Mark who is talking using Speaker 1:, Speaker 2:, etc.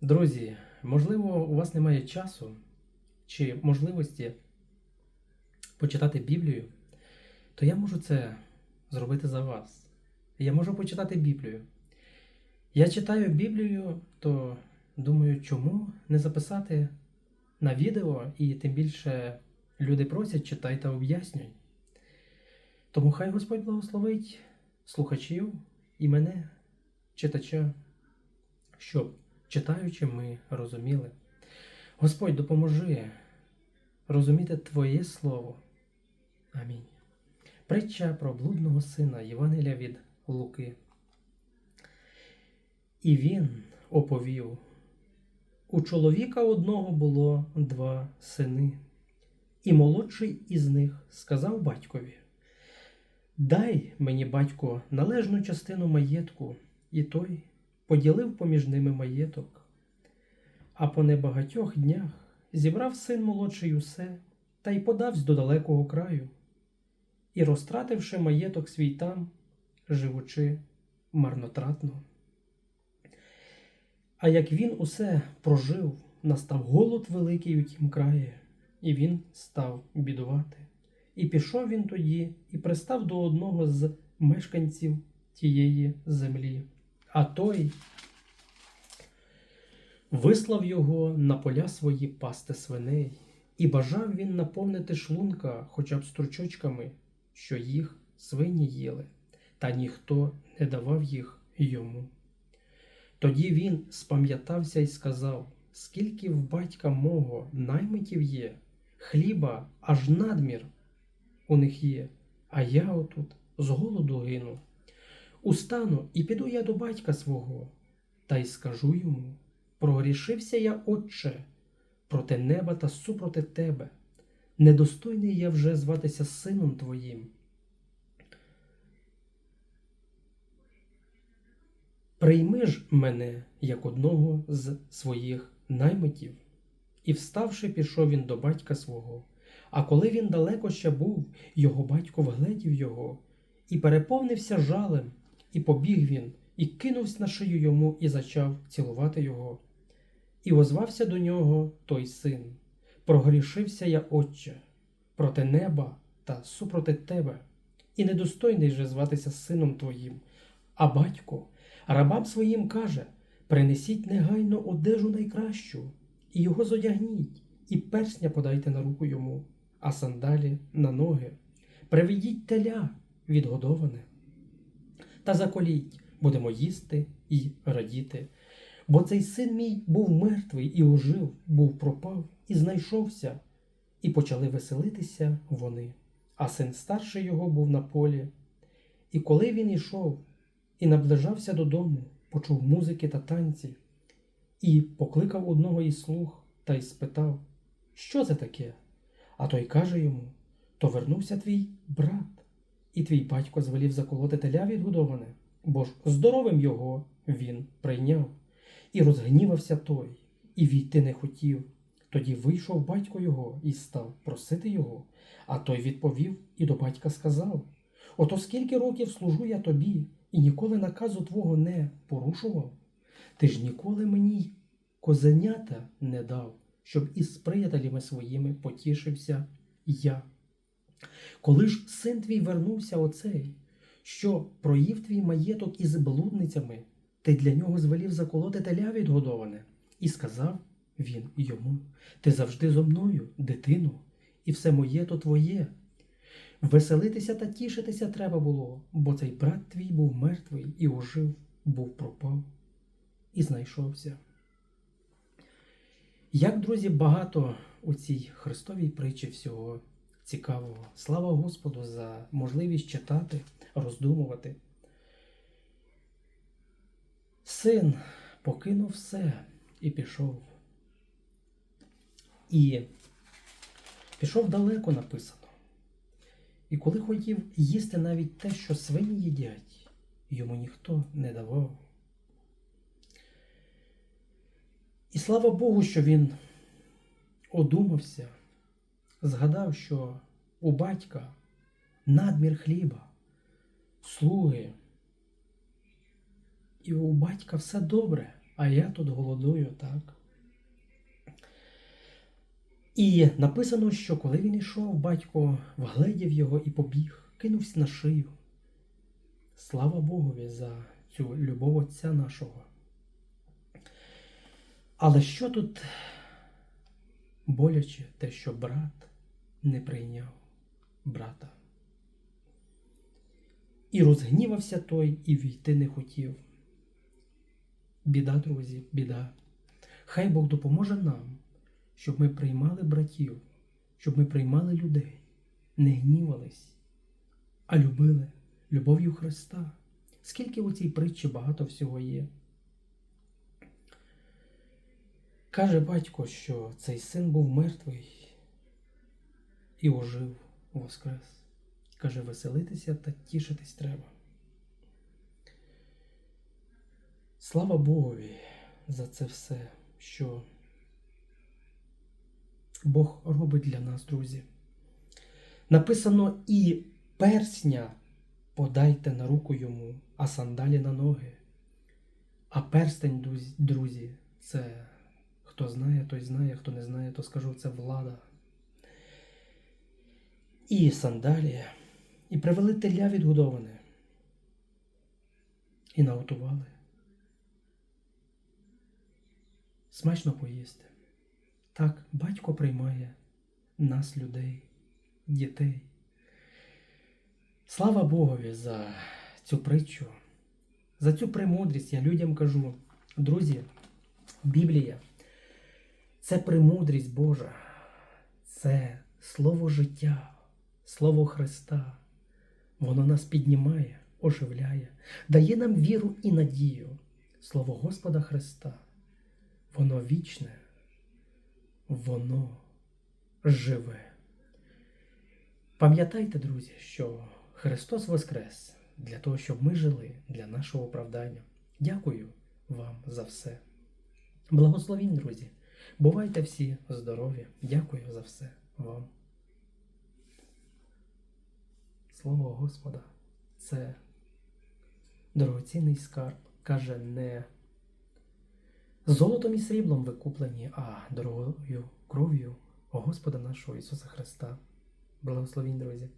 Speaker 1: Друзі, можливо, у вас немає часу чи можливості почитати Біблію, то я можу це зробити за вас. Я можу почитати Біблію. Я читаю Біблію, то думаю, чому не записати на відео, і тим більше люди просять, читай та об'яснюй. Тому хай Господь благословить слухачів і мене, читача, щоб, читаючи, ми розуміли. Господь, допоможи розуміти Твоє Слово. Амінь. Притча про блудного сина Євангелія від Луки. І він оповів: у чоловіка одного було два сини, і молодший із них сказав батькові: Дай мені, батько, належну частину маєтку, і той поділив поміж ними маєток. А по небагатьох днях зібрав син молодший усе та й подавсь до далекого краю, і, розтративши маєток свій там, живучи марнотратно. А як він усе прожив, настав голод великий у тім краї, і він став бідувати. І пішов він тоді і пристав до одного з мешканців тієї землі. А той вислав його на поля свої пасти свиней, і бажав він наповнити шлунка хоча б стручочками, що їх свині їли, та ніхто не давав їх йому. Тоді він спам'ятався і сказав: Скільки в батька мого наймитів є, хліба аж надмір у них є, а я отут з голоду гину. Устану і піду я до батька свого, та й скажу йому: прогрішився я, Отче, проти неба та супроти тебе. Недостойний я вже зватися сином твоїм. Прийми ж мене як одного з своїх наймитів. І, вставши, пішов він до батька свого. А коли він далеко ще був, його батько вгледів його, і переповнився жалем, і побіг він, і кинувся на шию йому, і зачав цілувати його. І озвався до нього той син: Прогрішився я, Отче, проти неба та супроти тебе, і недостойний же зватися сином твоїм. А батько рабам своїм каже: Принесіть негайно одежу найкращу, і його зодягніть, і персня подайте на руку йому, а сандалі на ноги. Приведіть теля відгодоване. Та заколіть, будемо їсти і радіти. Бо цей син мій був мертвий і ожив, був пропав і знайшовся, і почали веселитися вони. А син старший його був на полі. І коли він ішов і наближався додому, почув музики та танці, і покликав одного із слуг та й спитав, що це таке? А той каже йому: То вернувся твій брат, і твій батько звелів заколоти теля відгодоване, бо ж здоровим його він прийняв. І розгнівався той, і війти не хотів. Тоді вийшов батько його і став просити його. А той відповів і до батька сказав: Ото скільки років служу я тобі, і ніколи наказу твого не порушував. Ти ж ніколи мені козенята не дав, щоб із приятелями своїми потішився я. Коли ж син твій вернувся оцей, що проїв твій маєток із блудницями, ти для нього звелів заколоти теля відгодоване, і сказав він йому: Ти завжди зо мною, дитину, і все моє то твоє. Веселитися та тішитися треба було, бо цей брат твій був мертвий і ожив, був пропав і знайшовся. Як, друзі, багато у цій Христовій притчі всього цікавого. Слава Господу за можливість читати, роздумувати. Син покинув все і пішов. І пішов далеко написано. І коли хотів їсти навіть те, що свині їдять, йому ніхто не давав. І слава Богу, що він одумався, згадав, що у батька надмір хліба, слуги, і у батька все добре. а я тут голодую, так. І написано, що коли він йшов, батько вгледів його і побіг, кинувся на шию. Слава Богові за цю любов Отця нашого. Але що тут боляче те, що брат не прийняв брата? І розгнівався той, і війти не хотів. Біда, друзі, біда. Хай Бог допоможе нам, щоб ми приймали братів, щоб ми приймали людей, не гнівались, а любили любов'ю Христа. Скільки у цій притчі багато всього є. Каже батько, що цей син був мертвий і ожив воскрес. Каже, веселитися та тішитись треба. Слава Богові за це все, що Бог робить для нас, друзі. Написано і персня подайте на руку йому, а сандалі на ноги. А перстень, друзі- це хто знає, той знає, хто не знає, то скажу, це влада. І сандалі, і привели теля відгодоване, і наготували. Смачно поїсти. Так, батько приймає нас, людей, дітей. Слава Богові за цю притчу, за цю премудрість. Я людям кажу, друзі, Біблія це премудрість Божа, це слово життя, слово Христа. Воно нас піднімає, оживляє, дає нам віру і надію. Слово Господа Христа. Воно вічне, воно живе. Пам'ятайте, друзі, що Христос Воскрес для того, щоб ми жили для нашого оправдання. Дякую вам за все. Благословінь, друзі. Бувайте всі здорові. Дякую за все вам. Слово Господа це дорогоцінний скарб, каже не золотом і сріблом ви куплені, а дорогою кров'ю Господа нашого Ісуса Христа. Благословінь, друзі!